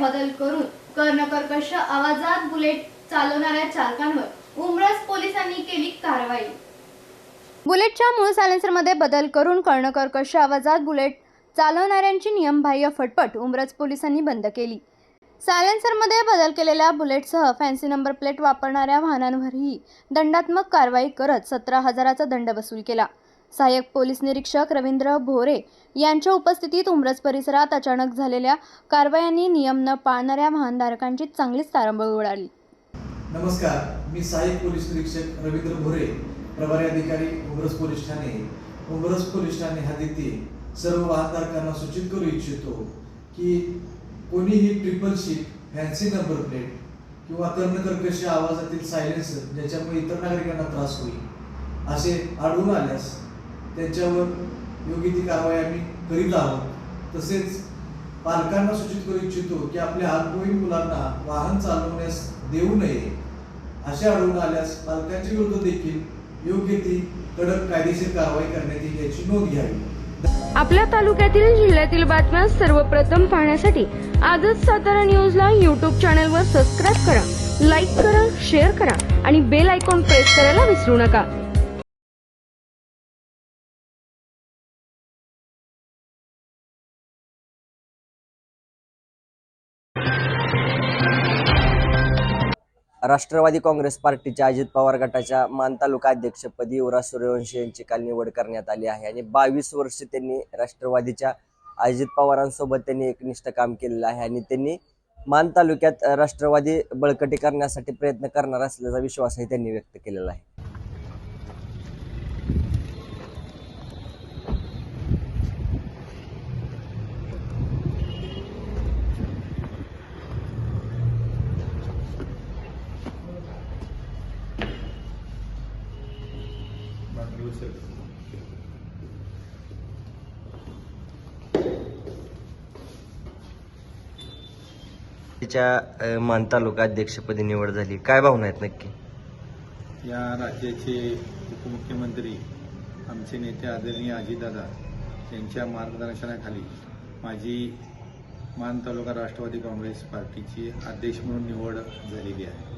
बदल करून कर्णकर्कश आवाजात बुलेट चालवणाऱ्या चालकांवर उमरस पोलिसांनी केली कारवाई. बुलेटच्या मूळ सायलेन्सरमध्ये बदल करून कर्णकर्कश आवाजात बुलेट चालवणाऱ्यांची नियमबाह्य फटफट उमरज पोलिसांनी बंद केली. सायलेन्सरमध्ये बदल केलेल्या बुलेटसह फॅन्सी नंबर प्लेट वापरणाऱ्या वाहनांवरही दंडात्मक कारवाई करत सतरा हजाराचा दंड वसूल केला. सहाय्यक पोलीस निरीक्षक रवींद्र भोरे यांच्या उपस्थितीत उमरज परिसरात अचानक झालेल्या कारवायांनी नियम न पाळणाऱ्या वाहनधारकांची चांगलीच तारंबळ उडाली. नमस्कार मी सहाय्यक पोलीस निरीक्षक रवींद्र भोरे प्रभारी अधिकारी उमरज पोलीस ठाणे. उमरज पोलीस ठाणे हद्दीतील सर्व वाहनधारकांना सूचित करू इच्छितो की कोणीही triple seat fancy number plate किंवा कर्णकर्कश आवाजातील सायलेन्सर ज्याच्यामुळे इतर नागरिकांना त्रास होईल असे आढळून आल्यास त्यांच्यावर योग्य ती कारवाई आम्ही करीत आहोत. तसेच पालकांना सूचित करू इच्छितो की आपल्या अल्पवयीन मुलांना वाहन चालवण्यास देऊ नये असे आढळून आल्यास पालकांच्या विरुद्ध देखील योग्य ती कडक कायदेशीर कारवाई करण्यात येईल याची नोंद घ्यावी. आपल्या तालुक्यातील जिल्ह्यातील बातम्या सर्वप्रथम पाहण्यासाठी आजच सातारा न्यूजला यूट्यूब चॅनलवर सबस्क्राईब करा लाईक करा शेअर करा आणि बेल आयकॉन प्रेस करायला विसरू नका. राष्ट्रवादी काँग्रेस पार्टीच्या अजित पवार गटाच्या मान तालुका अध्यक्षपदी युवराज सूर्यवंशी यांची काल निवड करण्यात आली आहे. आणि बावीस वर्ष त्यांनी राष्ट्रवादीच्या अजित पवारांसोबत त्यांनी एकनिष्ठ काम केलेलं आहे. आणि त्यांनी मान तालुक्यात राष्ट्रवादी बळकटी करण्यासाठी प्रयत्न करणार असल्याचा विश्वासही त्यांनी व्यक्त केलेला आहे. तिच्या अ, मान तालुका अध्यक्षपदी निवड झाली. काय भावना आहेत नक्की? या राज्याचे उपमुख्यमंत्री आमचे नेते आदरणीय अजितदादा यांच्या मार्गदर्शनाखाली माझी मान तालुका राष्ट्रवादी काँग्रेस पार्टीची अध्यक्ष म्हणून निवड झालेली आहे.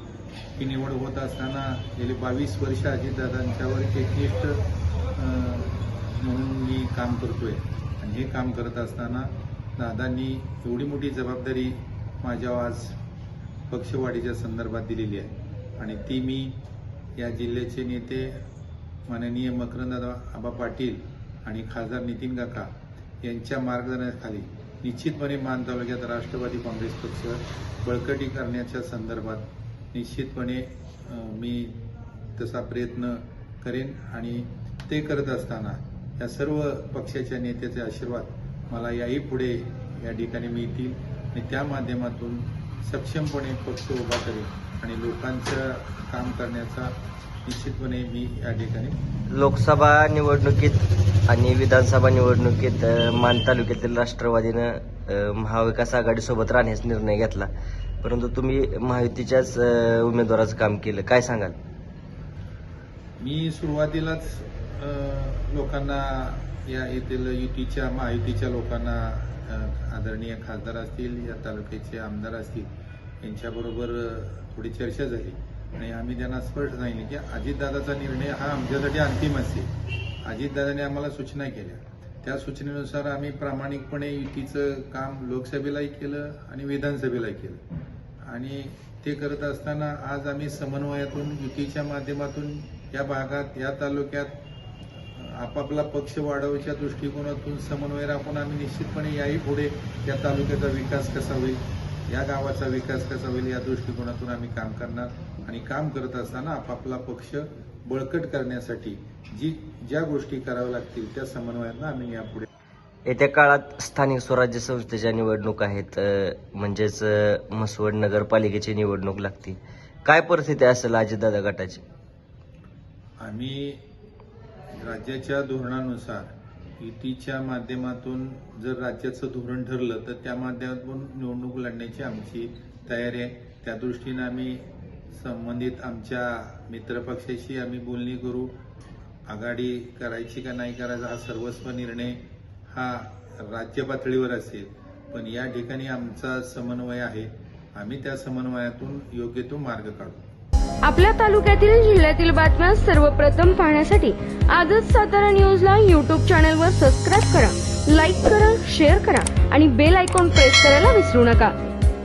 ही निवड होत असताना गेली बावीस वर्ष अजितदादांच्यावर एकनिष्ठ म्हणून मी काम करतोय. आणि हे काम करत असताना दादांनी एवढी मोठी जबाबदारी माझ्या आज पक्षवाढीच्या संदर्भात दिलेली आहे. आणि ती मी या जिल्ह्याचे नेते माननीय मकरंददा आबा पाटील आणि खासदार नितीन काका यांच्या मार्गदर्शनाखाली निश्चितपणे मान तालुक्यात राष्ट्रवादी काँग्रेस पक्ष बळकटी करण्याच्या संदर्भात निश्चितपणे मी तसा प्रयत्न करेन आणि ते करत असताना या सर्व पक्षाच्या नेत्याचे आशीर्वाद मला याही पुढे या ठिकाणी मिळतील. आणि त्या माध्यमातून सक्षमपणे पक्ष उभा करेन आणि लोकांचं काम करण्याचा निश्चितपणे मी या ठिकाणी लोकसभा निवडणुकीत आणि विधानसभा निवडणुकीत मान तालुक्यातील राष्ट्रवादीनं महाविकास आघाडीसोबत राहण्याचा निर्णय घेतला. परंतु तुम्ही महायुतीच्याच अ, उमेदवाराचं काम केलं. काय सांगाल? मी सुरुवातीलाच अ, लोकांना या येथील युतीच्या महायुतीच्या लोकांना अ, आदरणीय खासदार असतील या तालुक्याचे आमदार असतील यांच्याबरोबर अ, थोडी चर्चा झाली. आणि आम्ही त्यांना स्पष्ट सांगितले की अजितदादाचा निर्णय हा आमच्यासाठी अंतिम असेल. अजितदादाने आम्हाला सूचना केल्या. त्या सूचनेनुसार आम्ही प्रामाणिकपणे युतीचं काम लोकसभेलाही केलं आणि विधानसभेलाही केलं. आणि ते करत असताना आज आम्ही समन्वयातून युतीच्या माध्यमातून या भागात या तालुक्यात आपापला पक्ष वाढवण्याच्या दृष्टिकोनातून समन्वय राखून आम्ही निश्चितपणे याही पुढे या तालुक्याचा विकास कसा होईल या गावाचा विकास कसा होईल या दृष्टिकोनातून आम्ही काम करणार आणि काम करत असताना आपापला पक्ष बळकट करण्यासाठी जी ज्या गोष्टी कराव्या लागतील त्या समन्वयानं आम्ही यापुढे येत्या काळात स्थानिक स्वराज्य संस्थेच्या निवडणूक आहेत म्हणजेच म्हसवड नगरपालिकेची निवडणूक लागते काय परिस्थिती असेल अजितदादा गटाची? आम्ही राज्याच्या धोरणानुसार युतीच्या माध्यमातून जर राज्याचं धोरण ठरलं तर त्या माध्यमातून निवडणूक लढण्याची आमची तयारी आहे. त्या दृष्टीनं आम्ही संबंधित आमच्या मित्रपक्षाशी आम्ही बोलणी करू. आघाडी करायची का नाही करायचा हा सर्वस्व निर्णय हा राज्य पातळीवर असेल पण या ठिकाणी आमचा समन्वय आहे. आम्ही त्या समन्वयातून योग्य तो मार्ग काढू. आपल्या तालुक्यातील जिल्ह्यातील बातम्या सर्वप्रथम पाहण्यासाठी आजच सातारा न्यूजला यूट्यूब चॅनलवर सबस्क्राईब करा लाईक करा शेअर करा आणि बेल आयकॉन प्रेस करायला विसरू नका.